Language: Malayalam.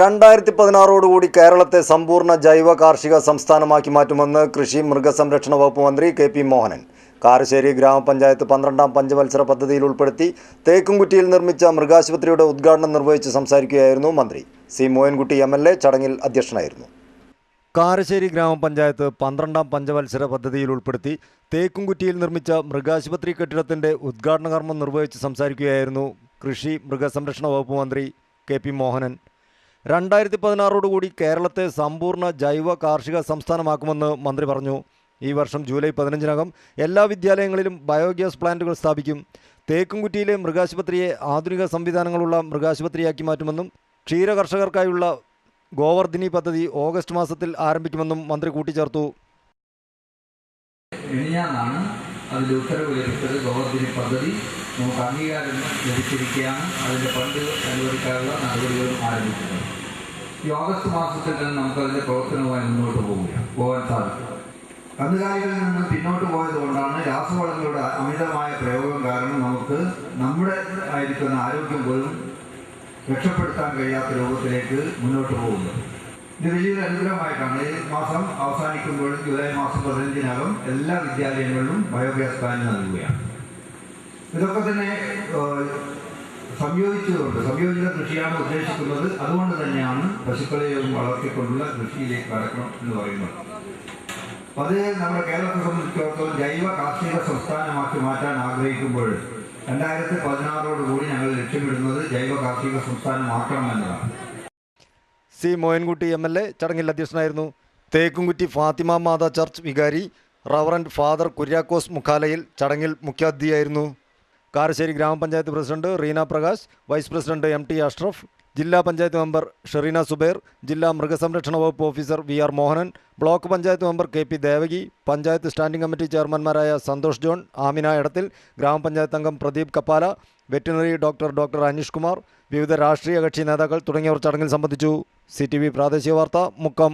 രണ്ടായിരത്തി പതിനാറോടുകൂടി കേരളത്തെ സമ്പൂർണ ജൈവ കാർഷിക സംസ്ഥാനമാക്കി മാറ്റുമെന്ന് കൃഷി മൃഗസംരക്ഷണ വകുപ്പ് മന്ത്രി കെ പി മോഹനൻ. കാരശ്ശേരി ഗ്രാമപഞ്ചായത്ത് പന്ത്രണ്ടാം പഞ്ചവത്സര പദ്ധതിയിൽ ഉൾപ്പെടുത്തി തേക്കുംകുറ്റിയിൽ നിർമ്മിച്ച മൃഗാശുപത്രിയുടെ ഉദ്ഘാടനം നിർവഹിച്ച് സംസാരിക്കുകയായിരുന്നു മന്ത്രി. C. Mohankutty M L A ചടങ്ങിൽ അധ്യക്ഷനായിരുന്നു. കാരശ്ശേരി ഗ്രാമപഞ്ചായത്ത് പന്ത്രണ്ടാം പഞ്ചവത്സര പദ്ധതിയിൽ ഉൾപ്പെടുത്തി തേക്കുംകുറ്റിയിൽ നിർമ്മിച്ച മൃഗാശുപത്രി കെട്ടിടത്തിന്റെ ഉദ്ഘാടന കർമ്മം നിർവഹിച്ച് സംസാരിക്കുകയായിരുന്നു കൃഷി മൃഗസംരക്ഷണ വകുപ്പ് മന്ത്രി കെ പി മോഹനൻ. രണ്ടായിരത്തി പതിനാറോടുകൂടി കേരളത്തെ സമ്പൂർണ ജൈവ കാർഷിക സംസ്ഥാനമാക്കുമെന്ന് മന്ത്രി പറഞ്ഞു. ഈ വർഷം ജൂലൈ പതിനഞ്ചിനകം എല്ലാ വിദ്യാലയങ്ങളിലും ബയോഗ്യാസ് പ്ലാന്റുകൾ സ്ഥാപിക്കും. തേക്കുംകുറ്റിയിലെ മൃഗാശുപത്രിയെ ആധുനിക സംവിധാനങ്ങളുള്ള മൃഗാശുപത്രിയാക്കി മാറ്റുമെന്നും ക്ഷീര കർഷകർക്കായുള്ള ഗോവർധിനി പദ്ധതി ഓഗസ്റ്റ് മാസത്തിൽ ആരംഭിക്കുമെന്നും മന്ത്രി കൂട്ടിച്ചേർത്തു. അതിൽ ഉത്തരവ് ലഭിച്ചത് ഗോവർദ്ധനി പദ്ധതി. നമുക്ക് അംഗീകാരം ലഭിച്ചിരിക്കുകയാണ്. അതിന്റെ ഫണ്ട് അനുവദിക്കാനുള്ള നടപടികളും ആരംഭിക്കുന്നത് ഈ ഓഗസ്റ്റ് മാസത്തിൽ തന്നെ നമുക്ക് അതിന്റെ പ്രവർത്തനവുമായി മുന്നോട്ട് പോവുക പോകാൻ സാധിക്കും. കന്നുകാലികളിൽ നിന്ന് പിന്നോട്ട് പോയത് കൊണ്ടാണ് രാസവളങ്ങളുടെ അമിതമായ പ്രയോഗം കാരണം നമുക്ക് നമ്മുടെ ആയിരിക്കുന്ന ആരോഗ്യം പോലും രക്ഷപ്പെടുത്താൻ കഴിയാത്ത രോഗത്തിലേക്ക് മുന്നോട്ട് പോകുന്നത്. ഇത് വലിയൊരു അനുഗ്രഹമായിട്ടാണ് ഈ മാസം അവസാനിക്കുമ്പോൾ ജൂലൈ മാസം പതിനഞ്ചിനകം എല്ലാ വിദ്യാലയങ്ങളിലും ബയോഗ്യാസ് പ്ലാന്റ് നൽകുകയാണ്. ഇതൊക്കെ തന്നെ സംയോജിച്ചതുകൊണ്ട് സംയോജിത കൃഷിയാണ് ഉദ്ദേശിക്കുന്നത്. അതുകൊണ്ട് തന്നെയാണ് പശുക്കളെയും വളർത്തിക്കൊണ്ടുള്ള കൃഷിയിലേക്ക് കടക്കണം എന്ന് പറയുന്നത്. അത് നമ്മുടെ കേരളത്തെ സംബന്ധിച്ചിടത്തോളം ജൈവ കാർഷിക സംസ്ഥാനമാക്കി മാറ്റാൻ ആഗ്രഹിക്കുമ്പോൾ രണ്ടായിരത്തി പതിനാറോട് കൂടി ഞങ്ങൾ ലക്ഷ്യമിടുന്നത് ജൈവ കാർഷിക സംസ്ഥാനമാക്കണം എന്നതാണ് C Moyinkutty M L A ചടങ്ങിൽ അധ്യക്ഷനായിരുന്നു. തേക്കുംകുറ്റി ഫാത്തിമ മാതാ ചർച്ച് വികാരി റവറൻഡ് ഫാദർ കുര്യാക്കോസ് മുഖാലയിൽ ചടങ്ങിൽ മുഖ്യാതിഥിയായിരുന്നു. Karassery grama panchayat president Reena Prakash vice president M T Ashraf ജില്ലാ പഞ്ചായത്ത് മെമ്പർ ഷെറീന സുബൈർ ജില്ലാ മൃഗസംരക്ഷണ വകുപ്പ് officer V R Mohanan block panchayat member K P Devaki panchayat standing committee ചെയർമാൻമാരായ Santhosh John Amina Edathil ഗ്രാമപഞ്ചായത്ത് അംഗം Pradeep Kappala veterinary doctor doctor Aneesh Kumar വിവിധ രാഷ്ട്രീയ കക്ഷി നേതാക്കൾ തുടങ്ങിയവർ ചടങ്ങിൽ സംബന്ധിച്ചു. സി പ്രാദേശിക വാർത്ത മുക്കം.